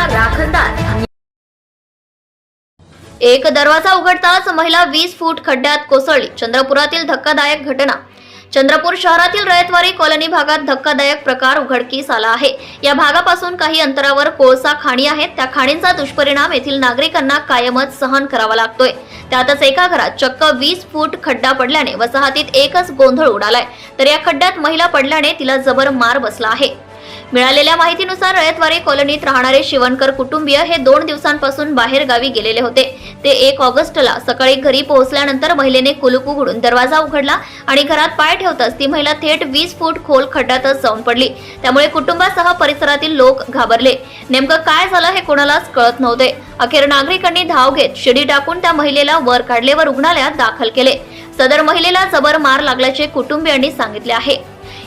महिला राखणदार. एक दरवाजा उघडताच महिला वीस फूट खड्ड्यात कोसळली. चंद्रपुरातील धक्कादायक घटना. चंद्रपूर शहरातील रयतवारी कॉलनी भागात धक्कादायक प्रकार उघडकीस आला आहे. या भागापासून काही अंतरावर कोळसा खाणी आहेत. त्या खाणींचा दुष्परिणाम येथील नागरिकांना कायमच सहन करावा लागतोय. त्यातच एका घरात चक्क वीस फूट खड्डा पडल्याने वसाहतीत एकच गोंधळ उडालाय. तर या खड्ड्यात महिला पडल्याने तिला जबर मार बसला आहे. मिळालेल्या माहितीनुसार रयतवारी कॉलनीत राहणारे शिवणकर कुटुंबीय हे दोन दिवसांपासून बाहेर गावी गेलेले होते. ते एक ऑगस्टला सकाळी घरी पोहोचल्यानंतर महिलेने कुलूप उघडून दरवाजा उघडला आणि घरात पाय ठेवताच ती महिला थेट वीस फूट खोल खड्ड्यातच जाऊन पडली. त्यामुळे कुटुंबासह परिसरातील लोक घाबरले. नेमकं काय झालं हे कोणालाच कळत नव्हते. अखेर नागरिकांनी धाव घेत शिडी टाकून त्या महिलेला वर काढले व रुग्णालयात दाखल केले. सदर महिलेला जबर मार लागल्याचे कुटुंबियांनी सांगितले आहे.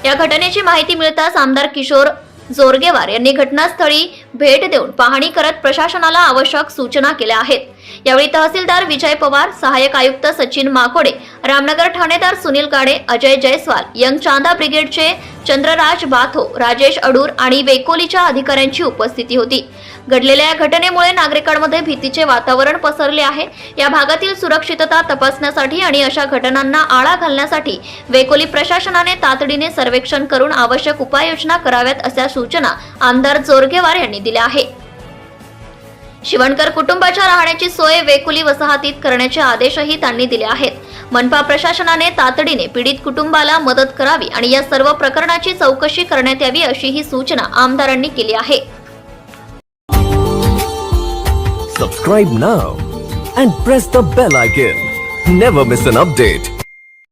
या घटनेची माहिती मिळताच आमदार किशोर जोरगेवार यांनी घटनास्थळी भेट देऊन पाहणी करत प्रशासनाला आवश्यक सूचना केल्या आहेत. यावेळी तहसीलदार विजय पवार सहाय्यक आयुक्त सचिन माकोडे रामनगर ठाणेदार सुनील काडे अजय जयस्वाल यंग चांदा ब्रिगेडचे चंद्रराज बाथो राजेश अडूर आणि वेकोलीच्या अधिकाऱ्यांची उपस्थिती होती. घडलेल्या या घटनेमुळे नागरिकांमध्ये भीतीचे वातावरण पसरले आहे. या भागातील सुरक्षितता तपासण्यासाठी आणि अशा घटनांना आळा घालण्यासाठी वेकोली प्रशासनाने तातडीने सर्वेक्षण करून आवश्यक उपाययोजना कराव्यात अशा सूचना आमदार जोरगेवार यांनी दिल्या आहे शिवणकर कुटुंबाच्या राहण्याची सोय वेकुली वसाहतीत करण्याचे आदेशही त्यांनी दिले आहेत. मनपा प्रशासनाने तातडीने पीडित कुटुंबाला मदत करावी आणि या सर्व प्रकरणाची चौकशी करण्यात यावी अशी ही सूचना आमदारांनी केली आहे. Subscribe now and press the bell icon never miss an update